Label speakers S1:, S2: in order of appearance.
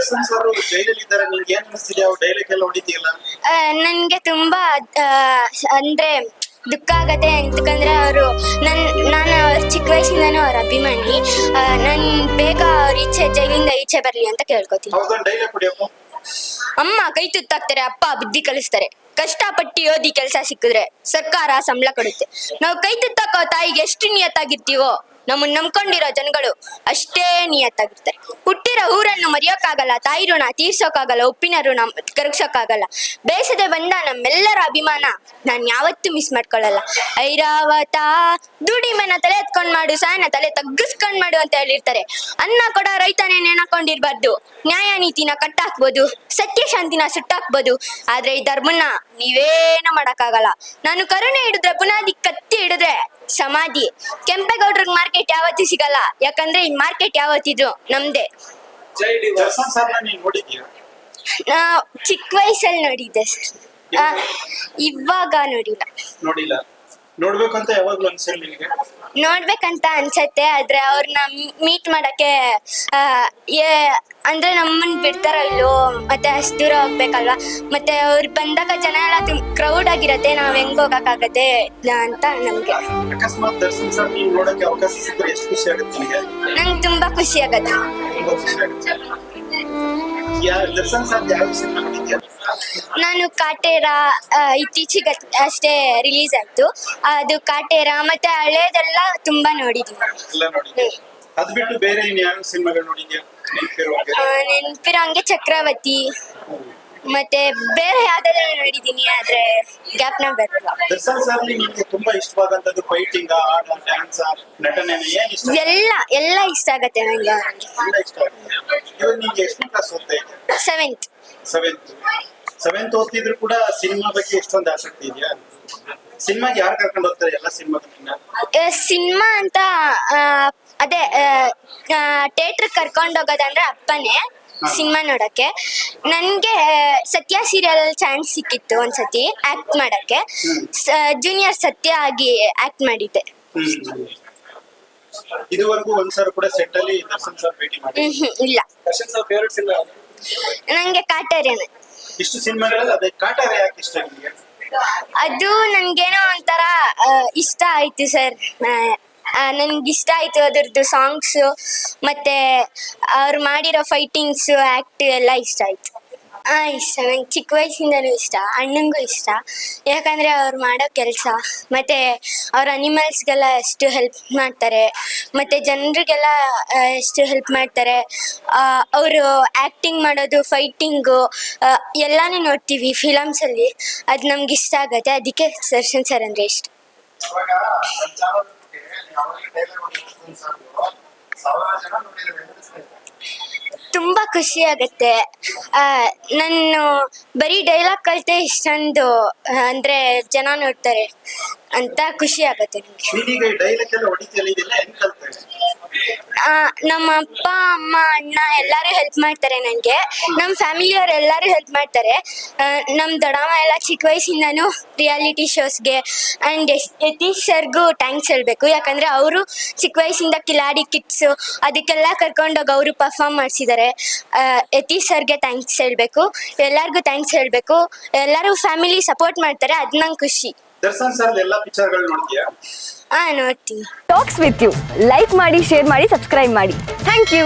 S1: Darshan sir ಜೈಲಲ್ಲಿ ಇದ್ದಾರೆ ನಿಮ್ಗೆ ಏನ್ ಅನಿಸ್ತಿದೆ? ಅವ್ರು ಡೈಲಾಗ್ ಎಲ್ಲ ಹೊಡಿತೀಯಲ್ಲ?
S2: ನನಗೆ ತುಂಬಾ ಅಂದ್ರೆ ದುಃಖ ಆಗತ್ತೆ ಅಂತಕಂದ್ರೆ ಅವರು ನನ್ ನಾನು ಅವ್ರ ಚಿಕ್ಕ ವಯಸ್ಸಿಂದನೂ ಅವ್ರ ಅಭಿಮಾನಿ. ನನ್ ಬೇಗ ಅವ್ರ ಇಚ್ಛೆ ಜೈಲಿಂದ ಈಚೆ ಬರ್ಲಿ ಅಂತ ಕೇಳ್ಕೊತೀನಿ.
S1: ಅವ್ರದ್ದೊಂದು ಡೈಲಾಗ್ ಹೊಡಿಯಪ್ಪ
S2: ಅಮ್ಮ ಕೈ ತುತ್ತಾಕ್ತಾರೆ ಅಪ್ಪ ಬುದ್ಧಿ ಕಲಿಸ್ತಾರೆ. ಕಷ್ಟಪಟ್ಟು ಓದಿ ಕೆಲಸ ಸಿಕ್ಕಿದ್ರೆ ಸರ್ಕಾರ ಸಂಬಳ ಕೊಡುತ್ತೆ. ನಾವು ಕೈ ತುತ್ತಾಕೋ ತಾಯಿಗೆ ಎಷ್ಟು ನಿಯತ್ತಾಗಿರ್ತೀವೋ? ನಮ್ಮನ್ನ ನಂಬ್ಕೊಂಡಿರೋ ಜನಗಳು ಅಷ್ಟೇ ನಿಯತ್ತಾಗಿರ್ತಾರೆ. ಹುಟ್ಟಿರೋ ಊರನ್ನು ಮರೆಯೋಕ್ಕಾಗಲ್ಲ ತಾಯಿ ಋಣ ತೀರ್ಸೋಕ್ಕಾಗಲ್ಲ ಉಪ್ಪಿನ ಋಣ ಕರಗ್ಸೋಕ್ಕಾಗಲ್ಲ. ಬೇಸದೆ ಬಂದ ನಮ್ಮೆಲ್ಲರ ಅಭಿಮಾನ ನಾನು ಯಾವತ್ತೂ ಮಿಸ್ ಮಾಡ್ಕೊಳ್ಳಲ್ಲ. ಐರಾವತ, ದುಡಿಮೆನ ತಲೆ ಎತ್ಕೊಂಡ್ ಮಾಡು, ಸಾಯನ ತಲೆ ತಗ್ಗಿಸ್ಕೊಂಡ್ ಮಾಡು ಅಂತ ಹೇಳಿರ್ತಾರೆ. ಅನ್ನ ಕೊಡೋ ರೈತನೇ ನೆನಕೊಂಡಿರ್ಬಾರ್ದು. ನ್ಯಾಯ ನೀತಿನ ಕಟ್ಟಾಕ್ಬೋದು, ಸತ್ಯ ಶಾಂತಿನ ಸುಟ್ಟಾಕ್ಬೋದು. ಆದ್ರೆ ಈ ಧರ್ಮನ ನೀವೇನು ಮಾಡಕ್ಕಾಗಲ್ಲ. ನಾನು ಕರುಣೆ ಹಿಡಿದ್ರೆ ಹಿಡಿದ್ರೆ ಸಮಾಧಿ. ಕೆಂಪೇಗೌಡ್ರಿಗೆ ಮಾರ್ಕೆಟ್ ಯಾವತ್ತೂ ಸಿಗಲ್ಲ. ಯಾಕಂದ್ರೆ ಈ ಮಾರ್ಕೆಟ್ ಯಾವತ್ತಿದ್ರು ನಮ್ದೇ. ನಾ ಚಿಕ್ಕ ವಯಸ್ಸಲ್ಲಿ ನೋಡಿದ್ದೆ ಸರ್. ಇವಾಗ ನೋಡಿಲ್ಲ.
S1: ನೋಡಿಲ್ಲ. ನೋಡ್ಬೇಕಂತ ಯಾವಾಗ್ಲೂ ಅನ್ಸಿಲ್ಲ ನಿನಗೆ?
S2: ನೋಡ್ಬೇಕಂತ ಅನ್ಸತ್ತೆ ಆದ್ರೆ ಅವ್ರನ್ನ ಮೀಟ್ ಮಾಡಕ್ಕೆ ಆ, ಏ- ಅಂದ್ರೆ ನಮ್ಮನ್ ಬಿಡ್ತಾರ ಇಲ್ಲೋ ಮತ್ತೆ ಅಷ್ಟು ದೂರ ಹೋಗ್ಬೇಕಲ್ವಾ? ಮತ್ತೆ ಅವ್ರು ಬಂದಾಗ ಜನ ಎಲ್ಲ ಕ್ರೌಡ್ ಆಗಿರತ್ತೆ ನಾವ್ ಹೆಂಗ್ ಹೋಗಕ್ಕಾಗತ್ತೆ ಅಂತ ನಮ್ಗೆ.
S1: ಅಕಸ್ಮಾತ್ ದರ್ಶನ್ ಸರ್ ನೀನ್ ನೋಡಕ್ಕೆ ಅವಕಾಶ ಸಿಕ್ಕರೆ ಎಷ್ಟು ಖುಷಿ ಆಗುತ್ತೆ ನಿನಗೆ?
S2: ನಂಗೆ ತುಂಬಾ ಖುಷಿ ಆಗತ್ತೆ.
S1: ತುಂಬಾ ಖುಷಿ ಆಗುತ್ತೆ. ಯಾ ದರ್ಶನ್ ಸರ್ ಯಾವ ಸಿನಿಮಾ ನೋಡಿದ್ಯಾ?
S2: ನಾನು ಕಾಟೇರ ಇತ್ತೀಚೆಗೆ ಅಷ್ಟೇ ರಿಲೀಸ್ ಆಯ್ತು. ಅದು ಕಾಟೇರ ಮತ್ತೆ ಹಳೇದೆಲ್ಲ ತುಂಬಾ ನೋಡಿದೀನಿ.
S1: ಅದ್ ಬಿಟ್ಟು ಬೇರೆ ಇನ್ ಯಾವ ಸಿನಿಮಾಗಳು ನೋಡಿದ್ಯಾ? ನೆನಪಿರೋ ಹಾಗೆ.
S2: ಚಕ್ರವರ್ತಿ. ಮತ್ತೆ ಬೇರೆ ಯಾವ್ದಾದ್ರು ನೋಡಿದೀನಿ ಆದ್ರೆ ಗ್ಯಾಪ್ನ
S1: ದರ್ಶನ್ ಸರ್ ನಿಮ್ಗೆ ತುಂಬಾ ಇಷ್ಟವಾದಂತದ್ದು ಫೈಟಿಂಗ್ ಹಾಡ ಡ್ಯಾನ್ಸ್ ನಟನೆ ಏನ್ ಇಷ್ಟ?
S2: ಎಲ್ಲ ಎಲ್ಲ ಇಷ್ಟ ಆಗತ್ತೆ ನಂಗೆ. ಸೆವೆಂತ್
S1: ಸೆವೆಂತ್ ಸೆವೆಂತ್ ಓದ್ತಿದ್ರು ಕೂಡ ಸಿನಿಮಾ ಬಗ್ಗೆ ಎಷ್ಟೊಂದು ಆಸಕ್ತಿ ಇದೆಯಾ? ಸಿನಿಮಾಗೆ ಯಾರು ಕರ್ಕೊಂಡು ಹೋಗ್ತಾರೆ ಎಲ್ಲ ಸಿನಿಮಾಗಳನ್ನ
S2: ಸಿನಿಮಾ ಅಂತ ಆ, ಅದೇ ಥಿಯೇಟರ್ ಕರ್ಕೊಂಡು ಹೋಗೋದಂದ್ರೆ ಅಪ್ಪನೇ ಸಿನಿಮಾ ನೋಡಕ್ಕೆ. ನನಗೆ ಸತ್ಯ ಸೀರಿಯಲ್ ಚಾನ್ಸ್ ಸಿಕ್ಕಿತ್ತು ಒಂದ್ಸತಿ ಆಕ್ಟ್ ಮಾಡಕ್ಕೆ. ಜೂನಿಯರ್ ಸತ್ಯ ಆಗಿ ಆಕ್ಟ್ ಮಾಡಿದ್ದೆ.
S1: ಇದುವರೆಗೂ ಒಂದ್ಸಲ ಕೂಡ ಸೆಟ್ ಅಲ್ಲಿ ದರ್ಶನ್ ಸರ್ ಭೇಟಿ ಮಾಡಿ
S2: ಹ್ಮ್ ಹ್ಮ್, ಇಲ್ಲ.
S1: ದರ್ಶನ್ ಸರ್ ಫೇವರೇಟ್ ಸಿನಿಮಾ
S2: ನಂಗೆ ಕಾಟೇರಿಯನ್.
S1: ಇಷ್ಟು ಸಿನಿಮಾಗಳಲ್ಲಿ ಅದೇ ಕಾಟಾರ ಯಾಕೆ ಇಷ್ಟ ನಿಮಗೆ?
S2: ಅದು ನನ್ಗೇನೋ ಒಂಥರ ಇಷ್ಟ ಆಯ್ತು ಸರ್. ನನ್ಗೆ ಇಷ್ಟ ಆಯ್ತು ಅದ್ರದ್ದು ಸಾಂಗ್ಸು, ಮತ್ತೆ ಅವ್ರು ಮಾಡಿರೋ ಫೈಟಿಂಗ್ಸು, ಆಕ್ಟ್ ಎಲ್ಲ ಇಷ್ಟ ಆಯ್ತು. ಇಷ್ಟ. ನಂಗೆ ಚಿಕ್ಕ ವಯಸ್ಸಿಂದಲೂ ಇಷ್ಟ. ಅಣ್ಣಂಗೂ ಇಷ್ಟ. ಯಾಕಂದರೆ ಅವ್ರು ಮಾಡೋ ಕೆಲಸ, ಮತ್ತು ಅವ್ರ ಅನಿಮಲ್ಸ್ಗೆಲ್ಲ ಎಷ್ಟು ಹೆಲ್ಪ್ ಮಾಡ್ತಾರೆ. ಮತ್ತು ಜನರಿಗೆಲ್ಲ ಎಷ್ಟು ಹೆಲ್ಪ್ ಮಾಡ್ತಾರೆ. ಅವರು ಆ್ಯಕ್ಟಿಂಗ್ ಮಾಡೋದು ಫೈಟಿಂಗು ಎಲ್ಲನೂ ನೋಡ್ತೀವಿ ಫಿಲಮ್ಸಲ್ಲಿ ಅದು ನಮ್ಗೆ ಇಷ್ಟ ಆಗುತ್ತೆ. ಅದಕ್ಕೆ ದರ್ಶನ್ ಸರ್ ಅಂದರೆ ಇಷ್ಟ.
S1: ಸಾವಿರ ಜನ ನೋಡಿದ್ರೆ
S2: ತುಂಬ ಖುಷಿ ಆಗುತ್ತೆ. ನಾನು ಬರೀ ಡೈಲಾಗ್ ಕಲಿತೆ ಇಷ್ಟೊಂದು ಅಂದ್ರೆ ಜನ ನೋಡ್ತಾರೆ. ಅಂತ ಖುಷಿ ಆಗುತ್ತೆ ನನಗೆ. ನಮ್ಮ ಅಪ್ಪ, ಅಮ್ಮ, ಅಣ್ಣ ಎಲ್ಲರೂ ಹೆಲ್ಪ್ ಮಾಡ್ತಾರೆ ನನಗೆ ನಮ್ಮ ಫ್ಯಾಮಿಲಿಯವ್ರು ಎಲ್ಲರೂ ಹೆಲ್ಪ್ ಮಾಡ್ತಾರೆ. ನಮ್ಮ ದೊಡ್ಡಮ್ಮ ಎಲ್ಲ ಚಿಕ್ಕ ವಯಸ್ಸಿಂದನೂ ರಿಯಾಲಿಟಿ ಶೋಸ್ಗೆ ಆ್ಯಂಡ್ ಯತೀಶ್ ಸರ್ಗೂ ಥ್ಯಾಂಕ್ಸ್ ಹೇಳಬೇಕು. ಯಾಕಂದರೆ ಅವರು ಚಿಕ್ಕ ವಯಸ್ಸಿಂದ ಕಿಲಾಡಿ ಕಿಟ್ಸು ಅದಕ್ಕೆಲ್ಲ ಕರ್ಕೊಂಡೋಗಿ ಅವರು ಪರ್ಫಾಮ್ ಮಾಡಿಸಿದ್ದಾರೆ. ಯತೀಶ್ ಸರ್ಗೆ ಥ್ಯಾಂಕ್ಸ್ ಹೇಳಬೇಕು. ಎಲ್ಲರಿಗೂ ಥ್ಯಾಂಕ್ಸ್ ಹೇಳಬೇಕು. ಎಲ್ಲರೂ ಫ್ಯಾಮಿಲಿ ಸಪೋರ್ಟ್ ಮಾಡ್ತಾರೆ. ಅದು ನಂಗೆ ಖುಷಿ.
S1: ದರ್ಶನ್ ಸರ್ ಎಲ್ಲಾ ಪಿಕ್ಚರ್ಗಳು ನೋಡ್ತೀಯಾ?
S2: ಹಾಂ ನೋಡ್ತೀನಿ
S3: ಟಾಕ್ಸ್ ವಿತ್ ಯು ಲೈಕ್ ಮಾಡಿ ಶೇರ್ ಮಾಡಿ ಸಬ್ಸ್ಕ್ರೈಬ್ ಮಾಡಿ. Thank you